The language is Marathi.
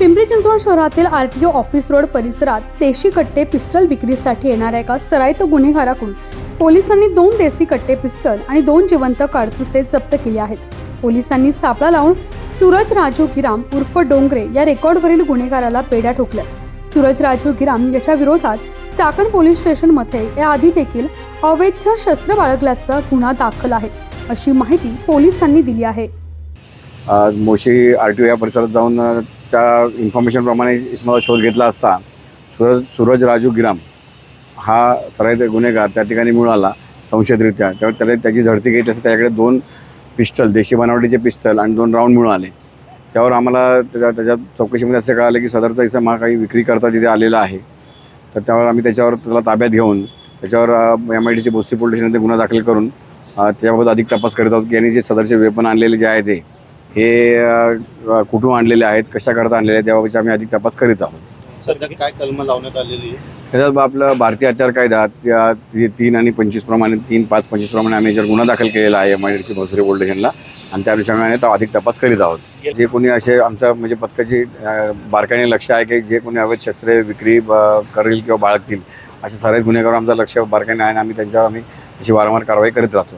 पिंपरी चिंचवड शहरातील आरटीओ ऑफिस रोड परिसरात देशी कट्टे पिस्टल विक्रीसाठी येणाऱ्या एका सराईत गुन्हेगाराकडून पोलिसांनी दोन देशी कट्टे पिस्टल आणि दोन जिवंत काडतुसे जप्त केले आहेत. पोलिसांनी सापळा लावून सूरज राजू गिराम उर्फ डोंगरे या रेकॉर्डवरील गुन्हेगाराला पेड्या ठोकल्या. सूरज राजू गिराम याच्या विरोधात चाकण पोलीस स्टेशनमध्ये याआधी देखील अवैध शस्त्र बाळगल्याचा गुन्हा दाखल आहे अशी माहिती पोलिसांनी दिली आहे. आज मोशी आर टी ओ या परिसरात जाऊन त्या इन्फॉर्मेशनप्रमाणे इसमाचा शोध घेतला असता सूरज सूरज राजू गिराम हा सराईत गुन्हेगार त्या ठिकाणी मिळाला संशयितरित्या. त्यावर त्याला त्याची झडती घेतली असते त्याच्याकडे दोन पिस्टल देशी बनावटीचे पिस्टल आणि दोन राऊंड मिळाले त्यावर आम्हाला त्याच्या त्याच्या चौकशीमध्ये असं कळालं की सदरचा इसम हा काही विक्री करता तिथे आलेला आहे. तर त्यावर आम्ही त्याच्यावर त्याला ताब्यात घेऊन त्याच्यावर एम आय डी सी बोस्ती पोलीस स्टेशनमध्ये गुन्हा दाखल करून अ, त्याच्याबाबत अधिक तपास करत आहोत की यांनी जे सदरचे वेपन आणलेले जे आहे ते. हे कुठून आणलेले आहेत कशाकरता आणलेले आहेत त्याबाबतचा आम्ही अधिक तपास करीत आहोत. सध्या काय कलम लावण्यात आलेली आहे त्याच्यात आपलं भारतीय हत्यार कायदा त्या ती- तीन आणि पंचवीस प्रमाणे तीन पाच पंचवीस प्रमाणे आम्ही याच्यावर गुन्हा दाखल केलेला आहे M I D C Bhosari police स्टेशनला आणि त्या अनुषंगाने तो अधिक तपास करीत आहोत. जे कोणी असे आमच्या म्हणजे पथकाची अ, बारकाईने लक्ष आहे की जे कोणी अवैध शस्त्रे विक्री करेल किंवा बाळगतील असे सारे गुन्हेगार आमचं लक्ष बारकाईने आहे आणि आम्ही त्यांच्यावर आम्ही अशी वारंवार कारवाई करीत राहतो.